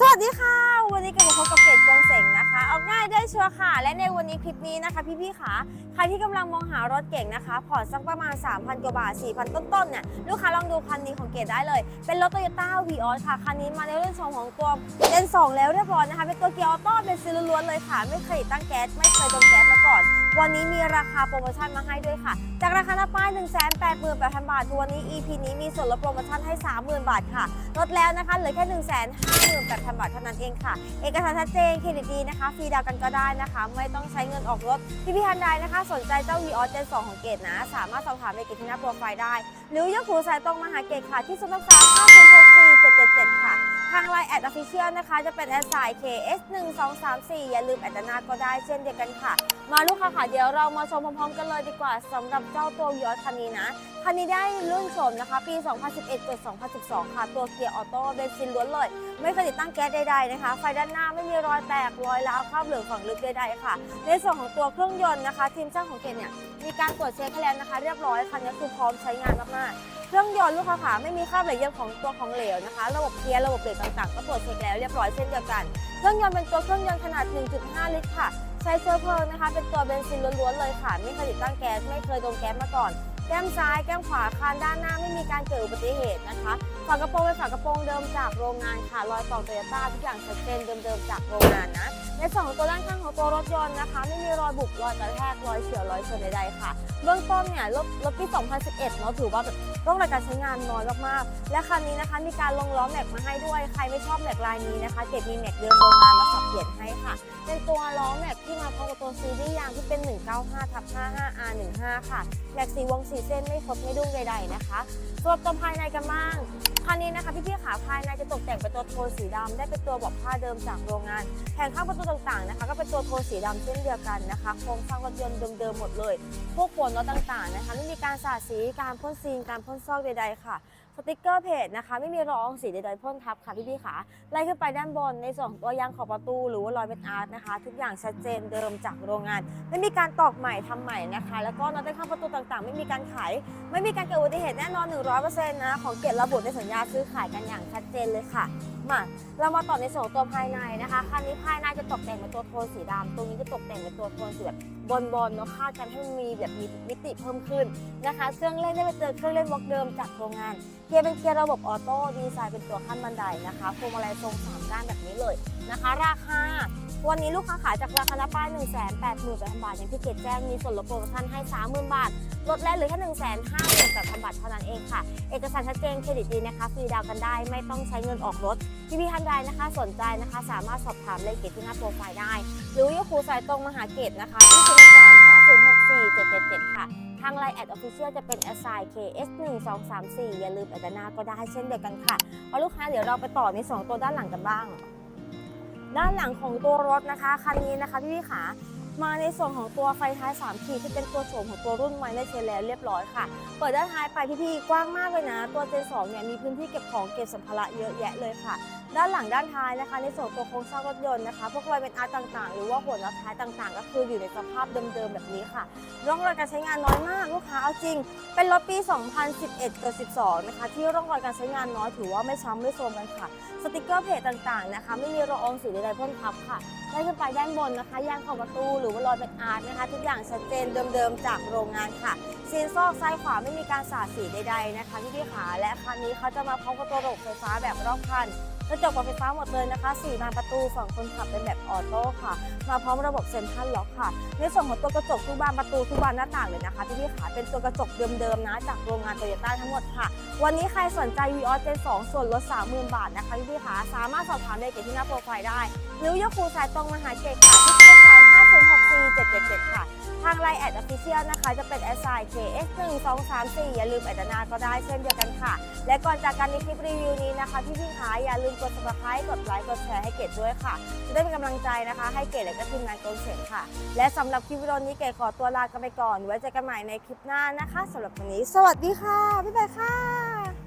สวัสดีค่ะ วันนี้กลับมาพบกับเกดกวงเสงนะคะ เอาง่ายได้ชัวร์ค่ะ และในวันนี้คลิปนี้นะคะ พี่ๆค่ะใครที่กำลังมองหารถเก่งนะคะผ่อนสักประมาณ 3,000 กว่าบาท 4,000 ต้นๆเนี่ยลูกค้าลองดูคันนี้ของเกดได้เลย เป็นรถ Toyota v ีออค่ะ คันนี้มาในรุ่นชมของตัวเจน2 แล้วเรียบร้อยนะคะ เป็นตัวเกียร์ออโต้เป็นซีล้วนเลยค่ะ ไม่เคยตั้งแก๊สไม่เคยเติมแก๊สมาก่อน วันนี้มีราคาโปรโมชั่นมาให้ด้วยค่ะ จากราคาหน้าป้าย 188,000 บาทวันนี้ EP นี้มีส่วนลดโปรโมชั่นให้ 30,000 บาทค่ะลดแล้วนะคะเหลือแค่ 1 5 8 0 0 0 บาทเท่านั้นเองค่ะ เอกสารชัดเจนเครดิตดีนะคะฟรีดาวกันก็ได้นะคะ ไม่ต้องใช้เงินออกรถพี่พี่ทันใดนะคะ สนใจเจ้า v ีออสเจน2ของเกตนะ สามารถสอบถามในเกตที่หน้าโปรไฟล์ได้ หรือยกหูสายตรงมาหาเกตค่ะที่ศูนย์รักษา5 0 6 4 7 7 7ค่ะ ทางไลน์แอดออฟฟิเชียลนะคะ จะเป็นแอดไซน์ KS 1 2 3 4อย่าลืมแอดนาก็ได้เช่นเดียวกันค่ะ มาลูกค้าค่ะเดี๋ยวเรามาชมพร้อมๆกันเลยดีกว่าสำหรับเจ้าตัววีออคันนี้นะ คันนี้ได้รุ่นโฉมนะคะ ปี 2011เกิด2012 ค่ะ ตัวเกียร์ออโต้เบนซินล้วนเลย ไม่เคยติดตั้งแก๊สใดๆนะคะ ไฟด้านหน้าไม่มีรอยแตก รอยร้าวคราบเหลืองฝั่งลึกใดๆค่ะ ในส่วนของตัวเครื่องยนต์นะคะ ทีมช่างของเกตเนี่ย มีการตรวจเช็คให้แล้วนะคะ เรียบร้อยคันนี้คือพร้อมใช้งานมากๆเครื่องยนต์ลูกค้าค่ะไม่มีคราบเหลวเยี่ยมของตัวของเหลวนะคะ ระบบเกียร์ระบบเบรกต่างๆ ก็ตรวจเช็คแล้วเรียบร้อยเช่นเดียวกัน เครื่องยนต์เป็นตัวเครื่องยนต์ขนาด 1.5 ลิตรค่ะ ใช้เชื้อเพลิงนะคะ เป็นตัวเบนซินล้วนๆเลยค่ะ ไม่เคยติดตั้งแก๊สไม่เคยดมแก๊สมาก่อน แก้มซ้ายแก้มขวาคานด้านหน้าไม่มีการเกิดอุบัติเหตุนะคะฝากระโปรงเป็นฝากระโปรงเดิมจากโรงงานค่ะรอยต่อโตโยต้าทุกอย่างชัดเจนเดิมๆจากโรงงานนะในส่วนของตัวด้านข้างของตัวรถยนต์นะคะ ไม่มีรอยบุบรอยกระแทกรอยเฉียวรอยชนใดๆค่ะเบื้องต้นเนี่ยรถรถปี 2011 เนาะถือว่าแบบร่องรอยการใช้งานน้อยมากๆ และคันนี้นะคะมีการลงล้อแม็กมาให้ด้วย ใครไม่ชอบแม็กลายนี้นะคะเก็บมีแม็กเดิมโรงงานมาสับเปลี่ยนให้ค่ะ เป็นตัวล้อแม็กที่มาพร้อมกับตัวซีรีส์ยางที่เป็น 195ทับ55 R15 ค่ะ แม็กสีวงสีเส้นไม่คดไม่ดุ้งใดๆนะคะสำหรับตัวภายในกันบ้างคันนี้นะคะพี่ๆขาภายในจะตกแต่งเป็นตัวโทนสีดำได้เป็นตัวบอกผ้าเดิมจากโรงงานแผงข้างประตูต่างๆนะคะ ก็เป็นตัวโทนสีดำเช่นเดียวกันนะคะโครงสร้างรถยนต์เดิมๆหมดเลยพวกโคนน็อตต่างๆนะคะไม่มีการสาดสีการพ่นซีนการพ่นซอกใดๆค่ะสติกเกอร์เพจนะคะ ไม่มีรอยอองสีใดๆพ่นทับค่ะพี่ๆขาไล่ขึ้นไปด้านบนในส่วนของตัวยางขอบประตู หรือว่ารอยเป็นอาร์ตนะคะ ทุกอย่างชัดเจนเดิมจากโรงงาน ไม่มีการตอกใหม่ทำใหม่นะคะ แล้วก็น็อตข้างประตูต่างๆ ไม่มีการขายไม่มีการเกิดอุบัติเหตุแน่นอน 100%นะของเกียรติระบุในสัญญาซื้อขายกันอย่างชัดเจนเลยค่ะมาเรามาต่อในส่วนของตัวภายในนะคะคันนี้ภายในจะตกแต่งเป็นตัวโทนสีดำตรงนี้จะตกแต่งเป็นตัวโทนสีแบบ บอลบอลเนาะคาดกันให้มันมีแบบมีมิติเพิ่มขึ้นนะคะ เครื่องเล่นได้เป็นตัวเครื่องเล่นบล็อกเดิมจากโรงงาน เกียร์เป็นเกียร์ระบบออโต้ดีไซน์เป็นตัวขั้นบันไดนะคะพวงมาลัยทรงสามด้านแบบนี้เลยนะคะ ราคาวันนี้ลูกค้าขายจากราคาหน้าป้าย1 8 8 0 0 0บาท อย่างที่เกดแจ้งมีส่วนลดโปรโมชั่นให้ 30,000 บาท ลดแรกเหลือแค่1 5 8 0 0 0 บาทเท่านั้นเองค่ะ เอกสารชัดเจนเครดิตดีนะคะฟรีดาวน์กันได้ไม่ต้องใช้เงินออกรถพี่พี่ท่านใดนะคะ สนใจนะคะ สามารถสอบถามเลขเกตที่หน้าโปรไฟล์ได้ หรือยกคูสายตรงมาหาเกตนะคะที่ศูนย์สามห้าศูนย์หกสี่เจ็ดเจ็ดเจ็ดค่ะ ทางไลน์แอดออฟฟิเชียลจะเป็น a s i KS 1 2 3 4อย่าลืมแอดนหน้าก็ได้เช่นเดียวกันค่ะเพราะลูกค้าเดี๋ยวเราไปต่อในสองตัวด้านหลังกันบ้าง ด้านหลังของตัวรถนะคะคันนี้นะคะพี่พี่ขามาในส่วนของตัวไฟท้าย 3 ขีดที่เป็นตัวโฉมของตัวรุ่นไมเนเชลแล้วเรียบร้อยค่ะ เปิดด้านท้ายไปพี่ๆกว้างมากเลยนะ ตัวเจน2เนี่ยมีพื้นที่เก็บของเก็บสัมภาระเยอะแยะเลยค่ะ ด้านหลังด้านท้ายนะคะ ในส่วนตัวโครงสร้างรถยนต์นะคะ พวกรอยเป็นอาร์ตต่างๆ หรือว่าหัวน็อตท้ายต่างๆ ก็คืออยู่ในสภาพเดิมๆแบบนี้ค่ะร่องรอยการใช้งานน้อยมากลูกค้าเอาจริง เป็นรถปี 2011กับ12 นะคะ ที่ร่องรอยการใช้งานน้อยถือว่าไม่ช้ำไม่โทรมกันค่ะ สติกเกอร์เพจต่างๆนะคะ ไม่มีรอยอองสีใดๆพ่นทับค่ะไล่ขึ้นไปด้านบนนะคะยางขอบประตูหรือว่ารอยเป็นอาร์ตนะคะ ทุกอย่างชัดเจนเดิมๆจากโรงงานค่ะซีนซอกซ้ายขวาไม่มีการสาดสีใดๆนะคะที่พี่ขาและคันนี้เขาจะมาพร้อมกับตัวระบบไฟฟ้าแบบรอบคัน กระจกปรับไฟฟ้าหมดเลยนะคะ4บานประตูฝั่งคนขับเป็นแบบออโต้ค่ะ มาพร้อมระบบเซ็นทรัลล็อกค่ะ ในส่วนของตัวกระจกทุกบานประตูทุกบานหน้าต่างเลยนะคะที่พี่ขาเป็นตัวกระจกเดิมๆนะจากโรงงานโตโยต้าทั้งหมดค่ะ วันนี้ใครสนใจ v ีออสเจน2ส่วนลด30,000บาทนะคะพี่พี่ขาสามารถสอบถามได้เกที่หน้าโปรไฟล์ได้ หรือยกคูสายตรงมาหาเกตค่ะที่ เป็นสามห้าศูนย์หกสี่เจ็ดเจ็ดเจ็ดค่ะ ทางไลน์แอดออฟฟิเชียลนะคะ จะเป็น s i KS 1 2 3 4อย่าลืมแอดนหนาก็ได้เช่นเดียวกันค่ะ และก่อนจากการในคลิปรีวิวนี้นะคะพี่พี่ขาอย่าลืมกด subscribe กดไลค์กดแชร์ให้เกดด้วยค่ะ จะได้เป็นกำลังใจนะคะ ให้เกดและก็ทีมงานโกลเซ็นค่ะ และสำหรับคลิปวิดีโอนี้เกดขอตัวลากันไปก่อนไว้เจอกันใหม่ในคลิปหน้านะคะสำหรับวันนี้ สวัสดีค่ะบ๊ายบายค่ะ